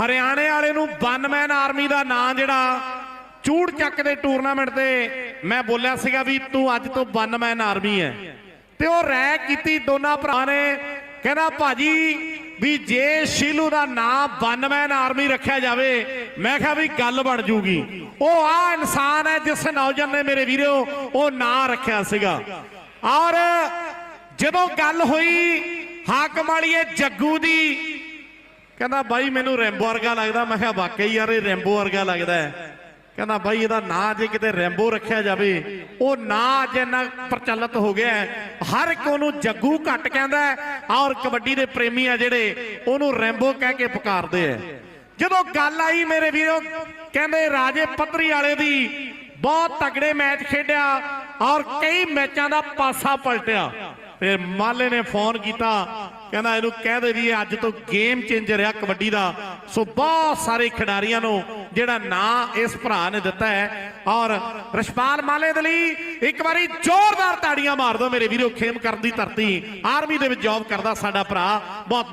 ਹਰਿਆਣੇ ਵਾਲੇ ਨੂੰ ਵਨਮੈਨ ਆਰਮੀ ਦਾ ਨਾਂ ਜਿਹੜਾ ਚੂੜ ਚੱਕ ਦੇ ਟੂਰਨਾਮੈਂਟ ਤੇ ਮੈਂ ਬੋਲਿਆ ਸੀਗਾ ਵੀ ਤੂੰ ਅੱਜ ਤੋਂ ਵਨਮੈਨ ਆਰਮੀ ਹੈ। ਤੇ ਉਹ ਰੈ ਕੀਤੀ ਦੋਨਾਂ ਭਰਾ ਨੇ, ਕਹਿੰਦਾ ਭਾਜੀ ਵੀ ਜੇ ਸ਼ੀਲੂ ਦਾ ਨਾਂ ਵਨਮੈਨ ਆਰਮੀ ਰੱਖਿਆ ਜਾਵੇ, ਮੈਂ ਕਿਹਾ ਵੀ ਗੱਲ ਬਣ ਜੂਗੀ। ਉਹ ਆ ਇਨਸਾਨ ਹੈ ਜਿਸ ਨੌਜਵਾਨ ਨੇ ਮੇਰੇ ਵੀਰੋ, ਉਹ ਨਾਂ ਰੱਖਿਆ ਸੀਗਾ। ਔਰ ਜਦੋਂ ਗੱਲ ਹੋਈ, ਹਾਕਮ ਵਾਲੀਏ ਜੱਗੂ ਦੀ ਕਹਿੰਦਾ ਬਾਈ, ਮੈਨੂੰ ਰੈਂਬੋ ਵਰਗਾ ਲੱਗਦਾ। ਮੈਂ ਕਿਹਾ, ਵਾਕਈ ਯਾਰ, ਇਹ ਰੈਂਬੋ ਵਰਗਾ ਲੱਗਦਾ ਕਹਿੰਦਾ ਬਾਈ, ਇਹਦਾ ਨਾਂ ਜੇ ਕਿਤੇ ਰੈਂਬੋ ਰੱਖਿਆ ਜਾਵੇ, ਉਹ ਨਾਂ ਅੱਜ ਇੰਨਾ ਪ੍ਰਚਲਿਤ ਹੋ ਗਿਆ ਹਰ ਇੱਕ ਉਹਨੂੰ ਜੱਗੂ ਘੱਟ ਕਹਿੰਦਾ ਔਰ ਕਬੱਡੀ ਦੇ ਪ੍ਰੇਮੀ ਆ ਜਿਹੜੇ, ਉਹਨੂੰ ਰੈਂਬੋ ਕਹਿ ਕੇ ਪੁਕਾਰਦੇ ਆ। ਜਦੋਂ ਗੱਲ ਆਈ ਮੇਰੇ ਵੀਰੋ, ਕਹਿੰਦੇ ਰਾਜੇ ਪੱਤਰੀ ਵਾਲੇ ਦੀ, ਬਹੁਤ ਤਗੜੇ ਮੈਚ ਖੇਡਿਆ ਔਰ ਕਈ ਮੈਚਾਂ ਦਾ ਪਾਸਾ ਪਲਟਿਆ। ਤੇ ਮਾਲੇ ਨੇ ਫੋਨ ਕੀਤਾ ਕਹਿੰਦਾ ਇਹਨੂੰ ਕਹਿ ਦੇ ਵੀ ਅੱਜ ਤੋਂ ਗੇਮ ਚੇਂਜਰ ਆ ਕਬੱਡੀ ਦਾ। ਸੋ ਬਹੁਤ ਸਾਰੇ ਖਿਡਾਰੀਆਂ ਨੂੰ ਜਿਹੜਾ ਨਾਂ ਇਸ ਭਰਾ ਨੇ ਦਿੱਤਾ ਹੈ। ਔਰ ਰਸ਼ਪਾਲ ਮਾਲੇ ਦੇ ਲਈ ਇੱਕ ਵਾਰੀ ਜ਼ੋਰਦਾਰ ਤਾੜੀਆਂ ਮਾਰ ਦਿਓ ਮੇਰੇ ਵੀਰੋ, ਖੇਮ ਕਰਨ ਦੀ ਧਰਤੀ। ਆਰਮੀ ਦੇ ਵਿੱਚ ਜੌਬ ਕਰਦਾ ਸਾਡਾ ਭਰਾ। ਬਹੁਤ ਬਹੁਤ